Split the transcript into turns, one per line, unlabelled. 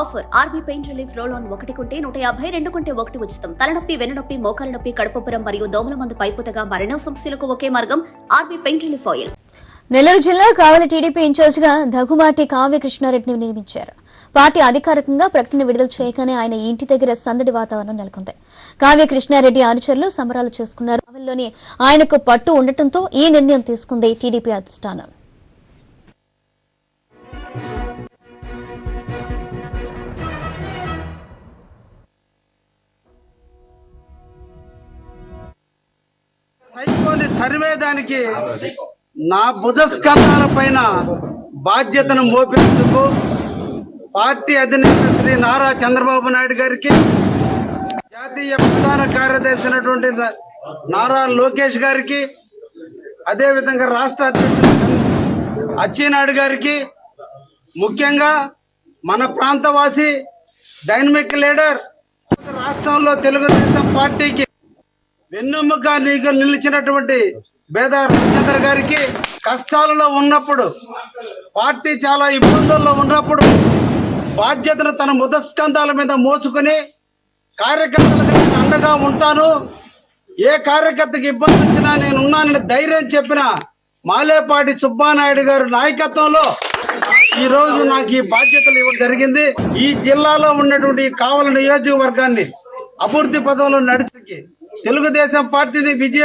Offer RB pain relief roll on ఒకటి కొంటే నూట యాభై రెండు కొంటే ఒకటి ఉచితం. తలనొప్పి వెన్ననొప్పి మోకాల నొప్పి కడుపుపురం మరియు దోమల మందు పైపుతగా మరణ సమస్యలకు ఒకే మార్గం RB pain relief oil.
Nellore జిల్లా కావలి టీడీపీ ఇన్ఛార్జిగా దగ్గుమాటి కావ్య కృష్ణారెడ్డిని నియమించారు. పార్టీ అధికారికంగా ప్రకటన విడుదల చేయగానే ఆయన ఇంటి దగ్గర సందడి వాతావరణం నెలకొంది. కావ్య కృష్ణారెడ్డి అనుచరులు సంబరాలు చేసుకున్నారు. కావలిలోని ఆయనకు పట్టు ఉండటంతో ఈ నిర్ణయం తీసుకుంది టీడీపీ అధిష్టానం.
తరివేదానికి నా భుజస్కంధాల పైన బాధ్యతను మోపేందుకు పార్టీ అధినేత శ్రీ నారా చంద్రబాబు నాయుడు గారికి జాతీయ ప్రధాన కార్యదర్శి అయినటువంటి నారా లోకేష్ గారికి అదేవిధంగా రాష్ట్ర అధ్యక్షుడు అచ్చినాయుడు గారికి ముఖ్యంగా మన ప్రాంతవాసి డైనమిక్ లీడర్ రాష్ట్రంలో తెలుగుదేశం పార్టీకి వెన్నెముక నీకు నిలిచినటువంటి బేద రాజేంద్ర గారికి కష్టాలలో ఉన్నప్పుడు పార్టీ చాలా ఇబ్బందుల్లో ఉన్నప్పుడు బాధ్యతను తన ముదస్కంధాల మీద మోసుకుని కార్యకర్తలకు నేను అండగా ఉంటాను. ఏ కార్యకర్తకి ఇబ్బంది వచ్చినా నేను ఉన్నానని ధైర్యం చెప్పిన మాలేపాటి సుబ్బానాయుడు గారి నాయకత్వంలో ఈ రోజు నాకు ఈ బాధ్యతలు ఇవ్వడం జరిగింది. ఈ జిల్లాలో ఉన్నటువంటి కావల నియోజకవర్గాన్ని అభివృద్ధి పదంలో నడిచి తెలుగుదేశం పార్టీని విజయం